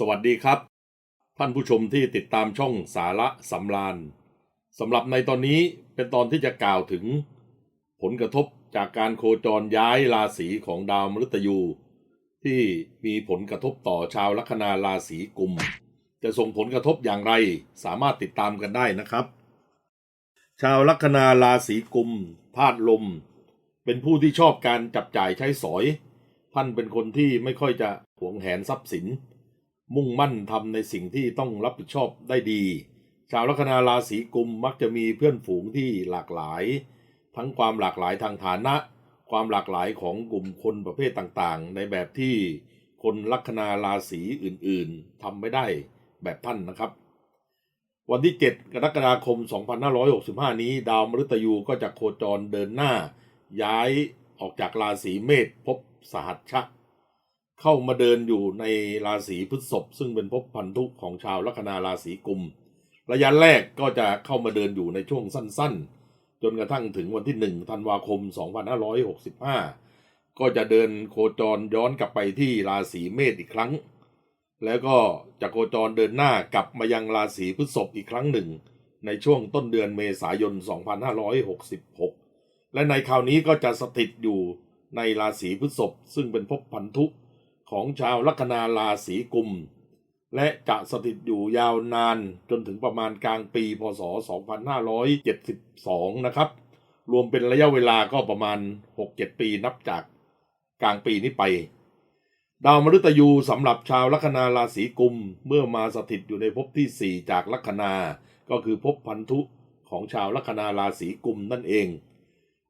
สวัสดีครับ ท่านผู้ชมที่ติดตามช่องสาระสำราญสำหรับในตอนนี้เป็นตอนที่จะกล่าวถึง ผลกระทบจากการโคจรย้ายราศีของดาวมฤตยู ที่มีผลกระทบต่อชาวลัคนาราศีกุม จะส่งผลกระทบอย่างไรสามารถติดตามกันได้นะครับ ชาวลัคนาราศีกุมธาตุลม เป็นผู้ที่ชอบการจับจ่ายใช้สอย ท่านเป็นคนที่ไม่ค่อยจะหวงแหนทรัพย์สิน มุ่งมั่นทำในสิ่งที่ต้องรับผิดชอบได้ดี ชาวลัคนาราศีกุมมักจะมีเพื่อนฝูงที่หลากหลาย ทั้งความหลากหลายทางฐานะ ความหลากหลายของกลุ่มคนประเภทต่างๆ ในแบบที่คนลัคนาราศีอื่นๆทำไม่ได้แบบท่านนะครับ วันที่ 7 กรกฎาคม 2565 นี้ ดาวมฤตยูก็จะโคจรเดินหน้า ย้ายออกจากราศีเมษภพสหัชชะ เข้ามาเดินอยู่ในราศีพฤษภซึ่งเป็นภพพันธุของชาวลัคนาราศีกุม ระยะแรกก็จะเข้ามาเดินอยู่ในช่วงสั้นๆ จนกระทั่งถึงวันที่1ธันวาคม 2565 ก็จะเดินโคจรย้อนกลับไปที่ราศีเมษอีกครั้ง แล้วก็จะโคจรเดินหน้ากลับมายังราศีพฤษภอีกครั้งหนึ่ง ในช่วงต้นเดือนเมษายน 2566 และในคราวนี้ก็จะสถิตอยู่ในราศีพฤษภซึ่งเป็นภพพันธุ ของชาวลัคนาราศีกุม และจะสถิตอยู่ยาวนานจนถึงประมาณกลางปี พศ 2572 นะครับ รวมเป็นระยะเวลาก็ประมาณ 6-7 ปีนับจากกลางปีนี้ไป ดาวมฤตยูสำหรับชาวลัคนาราศีกุม เมื่อมาสถิตอยู่ในภพที่ 4 จากลัคนา ก็คือภพพันธุของชาวลัคนาราศีกุมนั่นเอง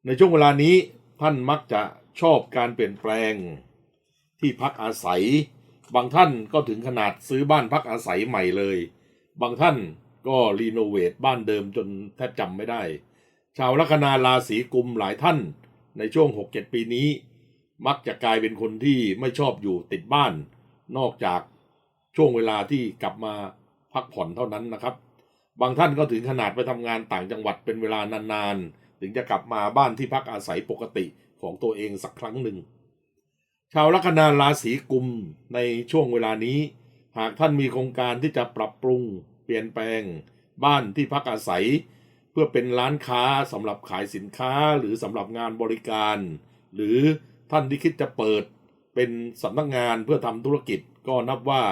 ในช่วงเวลานี้ท่านมักจะชอบการเปลี่ยนแปลง ที่พักอาศัย บางท่านก็ถึงขนาดซื้อบ้านพักอาศัยใหม่เลย บางท่านก็รีโนเวทบ้านเดิมจนแทบจำไม่ได้ ชาวลัคนาราศีกุมหลายท่านในช่วง 6-7 ปีนี้ มักจะกลายเป็นคนที่ไม่ชอบอยู่ติดบ้าน นอกจากช่วงเวลาที่กลับมาพักผ่อนเท่านั้นนะครับ บางท่านก็ถึงขนาดไปทำงานต่างจังหวัดเป็นเวลานานๆ ถึงจะกลับมาบ้านที่พักอาศัยปกติของตัวเองสักครั้งหนึ่ง ชาวลัคนาราศีกุมในช่วงเวลานี้ หากท่านมีโครงการที่จะปรับปรุง เปลี่ยนแปลง บ้านที่พักอาศัย เพื่อเป็นร้านค้าสำหรับขายสินค้าหรือสำหรับงานบริการ หรือท่านที่คิดจะเปิด เป็นสำนักงานเพื่อทำธุรกิจก็นับว่า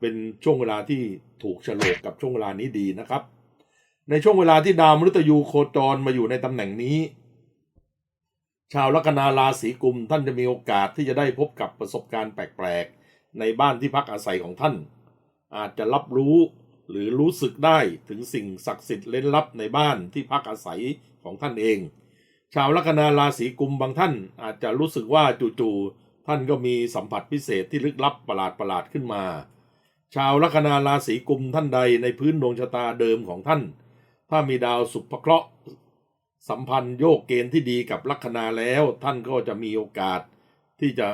เป็นช่วงเวลาที่ถูกโฉลกกับช่วงเวลานี้ดีนะครับ ในช่วงเวลาที่ดาวมฤตยูโคจรมาอยู่ในตำแหน่งนี้ ชาวลัคนาราศีกุมท่านจะมีโอกาสที่จะได้พบกับประสบการณ์แปลกๆ ในบ้านที่พักอาศัยของท่าน อาจจะรับรู้หรือรู้สึกได้ถึงสิ่งศักดิ์สิทธิ์เล่นลับในบ้านที่พักอาศัยของท่านเอง ชาวลัคนาราศีกุมบางท่านอาจจะรู้สึกว่าจู่ๆท่านก็มีสัมผัสพิเศษที่ลึกลับประหลาดๆขึ้นมา ชาวลัคนาราศีกุมท่านใดในพื้นดวงชะตาเดิมของท่าน ถ้ามีดาวสุภเคราะห์ สัมพันธ์โยกเกณฑ์ที่ดีกับลัคนาแล้ว ท่านก็จะมีโอกาสที่จะ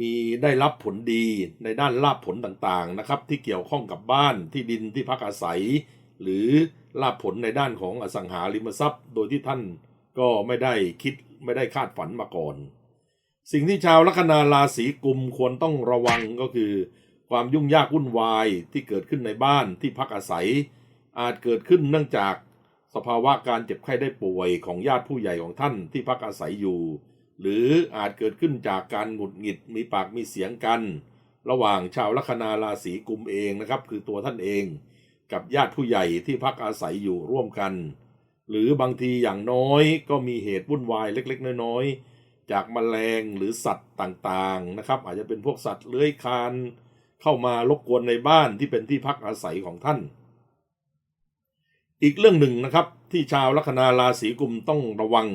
มีได้รับผลดีในด้านลาภผลต่างๆนะครับ ที่เกี่ยวข้องกับบ้านที่ดินที่พักอาศัย หรือลาภผลในด้านของอสังหาริมทรัพย์ โดยที่ท่านก็ไม่ได้คิดไม่ได้คาดฝันมาก่อน สิ่งที่ชาวลัคนาราศีกุมควรต้องระวังก็คือ ความยุ่งยากวุ่นวายที่เกิดขึ้นในบ้านที่พักอาศัย อาจเกิดขึ้นเนื่องจาก สภาวะการเจ็บไข้ได้ป่วยของญาติผู้ใหญ่ของท่านที่พักอาศัยอยู่ หรืออาจเกิดขึ้นจากการหงุดหงิดมีปากมีเสียงกัน ระหว่างชาวลัคนาราศีกุมเองนะครับ คือตัวท่านเอง กับญาติผู้ใหญ่ที่พักอาศัยอยู่ร่วมกัน หรือบางทีอย่างน้อยก็มีเหตุวุ่นวายเล็ก ๆ น้อยๆจากแมลงหรือสัตว์ต่างๆนะครับ อาจจะเป็นพวกสัตว์เลื้อยคลานเข้ามารบกวนในบ้านที่เป็นที่พักอาศัยของท่าน อีกเรื่องหนึ่งนะครับที่ชาวลัคนาราศีกุมต้องระวัง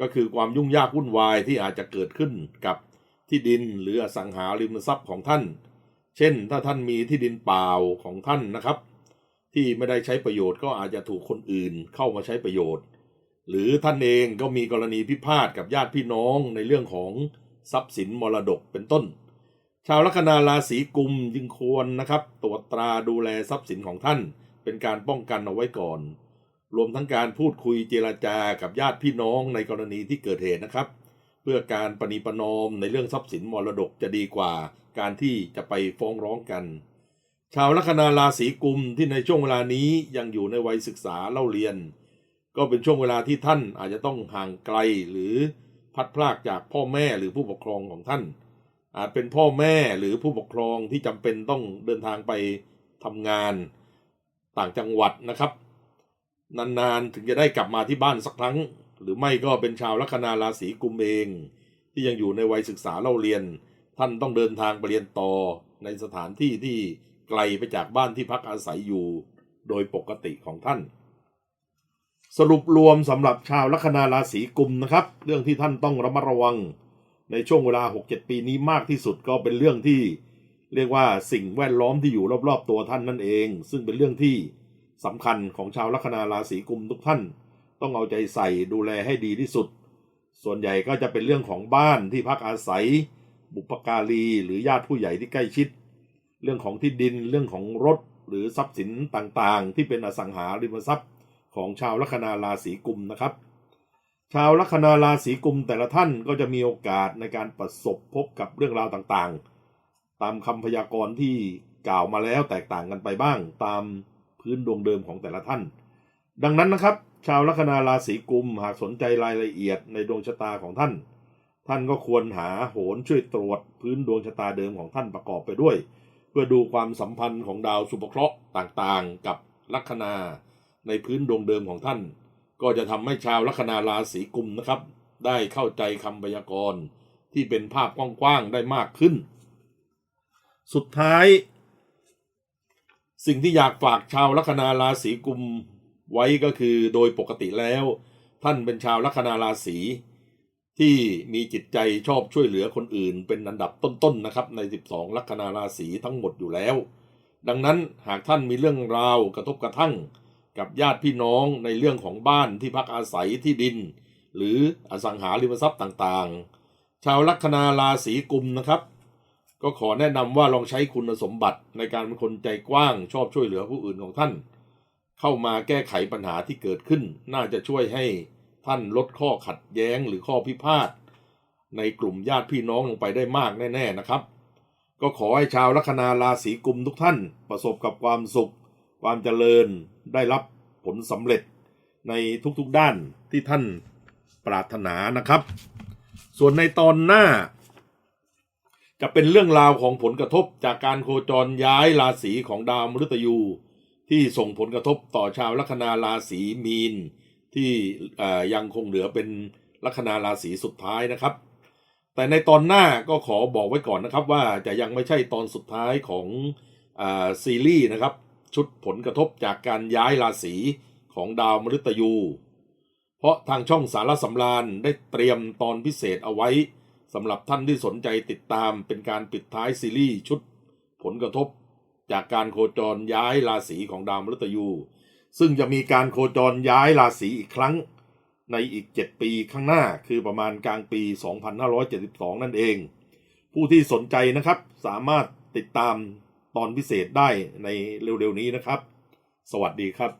ก็คือความยุ่งยากวุ่นวายที่อาจจะเกิดขึ้นกับที่ดินหรืออสังหาริมทรัพย์ของท่าน เช่น ถ้าท่านมีที่ดินเปล่าของท่านนะครับ ที่ไม่ได้ใช้ประโยชน์ก็อาจจะถูกคนอื่นเข้ามาใช้ประโยชน์ หรือท่านเองก็มีกรณีพิพาทกับญาติพี่น้องในเรื่องของทรัพย์สินมรดกเป็นต้น ชาวลัคนาราศีกุมจึงควรนะครับตรวจตราดูแลทรัพย์สินของท่าน เป็นการป้องกันเอาไว้ก่อน รวมทั้งการพูดคุยเจรจากับญาติพี่น้องในกรณีที่เกิดเหตุนะครับ เพื่อการปณีประนอมในเรื่องทรัพย์สินมรดกจะดีกว่า การที่จะไปฟ้องร้องกัน ชาวลัคนาราศีกุมที่ในช่วงเวลานี้ยังอยู่ในวัยศึกษาเล่าเรียน ก็เป็นช่วงเวลาที่ท่านอาจจะต้องห่างไกลหรือพัดพรากจากพ่อแม่หรือผู้ปกครองของท่าน อาจเป็นพ่อแม่หรือผู้ปกครองที่จำเป็นต้องเดินทางไปทำงาน ต่างจังหวัดนะครับ นานๆถึงจะได้กลับมาที่บ้านสักครั้ง หรือไม่ก็เป็นชาวลัคนาราศีกุมเอง ที่ยังอยู่ในวัยศึกษาเล่าเรียน ท่านต้องเดินทางไปเรียนต่อในสถานที่ที่ไกลไปจากบ้านที่พักอาศัยอยู่ โดยปกติของท่าน สรุปรวมสำหรับชาวลัคนาราศีกุมนะครับ เรื่องที่ท่านต้องระมัดระวัง ในช่วงเวลา 6-7 ปีนี้มากที่สุดก็เป็นเรื่องที่ เรียกว่าสิ่งแวดล้อมที่อยู่รอบๆตัวท่านนั่นเอง ซึ่งเป็นเรื่องที่สำคัญของชาวลัคนาราศีกุมทุกท่าน ต้องเอาใจใส่ดูแลให้ดีที่สุด ส่วนใหญ่ก็จะเป็นเรื่องของบ้านที่พักอาศัย บุปการีหรือญาติผู้ใหญ่ที่ใกล้ชิด เรื่องของที่ดินเรื่องของรถหรือทรัพย์สินต่างๆ ที่เป็นอสังหาริมทรัพย์ของชาวลัคนาราศีกุมนะครับ ชาวลัคนาราศีกุมแต่ละท่านก็จะมีโอกาสในการประสบพบกับเรื่องราวต่างๆ ตามคำพยากรณ์ที่กล่าวมาแล้วแตกต่างกันไปบ้าง ตามพื้นดวงเดิมของแต่ละท่าน ดังนั้นนะครับ ชาวลัคนาราศีกุมหากสนใจรายละเอียดในดวงชะตาของท่าน ท่านก็ควรหาโหนช่วยตรวจพื้นดวงชะตาเดิมของท่านประกอบไปด้วย เพื่อดูความสัมพันธ์ของดาวสุภเคราะห์ต่างๆ กับลัคนาในพื้นดวงเดิมของท่าน ก็จะทำให้ชาวลัคนาราศีกุมนะครับ ได้เข้าใจคำพยากรณ์ที่เป็นภาพกว้างๆได้มากขึ้น สุดท้าย สิ่งที่อยากฝากชาวลัคนาราศีกุมไว้ก็คือโดยปกติแล้ว ท่านเป็นชาวลัคนาราศีที่มีจิตใจชอบช่วยเหลือคนอื่น เป็นอันดับต้นๆนะครับ ใน 12 ลัคนาราศีทั้งหมดอยู่แล้ว ดังนั้นหากท่านมีเรื่องราวกระทบกระทั่ง กับญาติพี่น้องในเรื่องของบ้านที่พักอาศัยที่ดิน หรืออสังหาริมทรัพย์ต่างๆ ชาวลัคนาราศีกุมนะครับ ก็ขอแนะนำว่าลองใช้คุณสมบัติในการเป็นคนใจกว้างชอบช่วยเหลือผู้อื่นของท่าน เข้ามาแก้ไขปัญหาที่เกิดขึ้น น่าจะช่วยให้ท่านลดข้อขัดแย้งหรือข้อพิพาทในกลุ่มญาติพี่น้องลงไปได้มากแน่ ๆนะครับ ก็ขอให้ชาวลัคนาราศีกุมทุกท่าน ประสบกับความสุข ความเจริญได้รับผลสำเร็จในทุกๆด้านที่ท่านปรารถนานะครับ ส่วนในตอนหน้า จะเป็นเรื่องราวของผลกระทบจากการโคจรย้ายราศีของดาวมฤตยู ที่ส่งผลกระทบต่อชาวลัคนาราศีมีน ที่ยังคงเหลือเป็นลัคนาราศีสุดท้ายนะครับ แต่ในตอนหน้าก็ขอบอกไว้ก่อนนะครับว่าจะยังไม่ใช่ตอนสุดท้ายของอซีรีส์นะครับ ชุดผลกระทบจากการย้ายราศีของดาวมฤตยู เพราะทางช่องสารสำราญได้เตรียมตอนพิเศษเอาไว้ สำหรับท่านที่สนใจติดตามเป็นการปิดท้ายซีรีส์ชุด ผลกระทบ จากการโคจรย้ายราศีของดาวมฤตยู ซึ่งจะมีการโคจรย้ายราศีอีกครั้ง ในอีก 7 ปีข้างหน้าคือประมาณกลางปี 2572 นั่นเอง ผู้ที่สนใจนะครับสามารถติดตามตอนพิเศษได้ในเร็วๆนี้นะครับ สวัสดีครับ